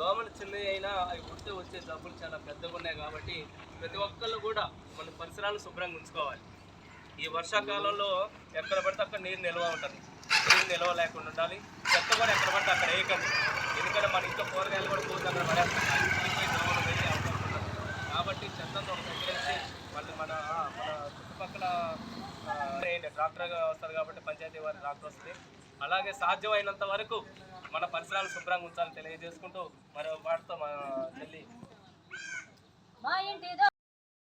దోమలు చిన్నవి అయినా అవి గుర్తు వచ్చే జబ్బులు చాలా పెద్దగా ఉన్నాయి కాబట్టి ప్రతి ఒక్కళ్ళు కూడా మన పరిసరాలను శుభ్రంగా ఉంచుకోవాలి. ఈ వర్షాకాలంలో ఎక్కడ పడితే అక్కడ నీరు నిల్వ ఉంటుంది. నీరు నిల్వ లేకుండా ఉండాలి. చెత్త కూడా ఎక్కడ పడితే అక్కడ వేయకండి. ఎందుకంటే మన ఇంట్లో కూరగాయలు కూడా పోతే అక్కడ పడేస్తాయి. కాబట్టి చెత్తను తగ్గించి మళ్ళీ మన మన చుట్టుపక్కల డాక్టర్ వస్తారు కాబట్టి పంచాయతీ వారి డాక్టర్ వస్తుంది. అలాగే సాధ్యమైనంత వరకు మన పరిసరాలు శుభ్రంగా ఉంచాలని తెలియజేసుకుంటూ మరి వాటితో మా చెల్లి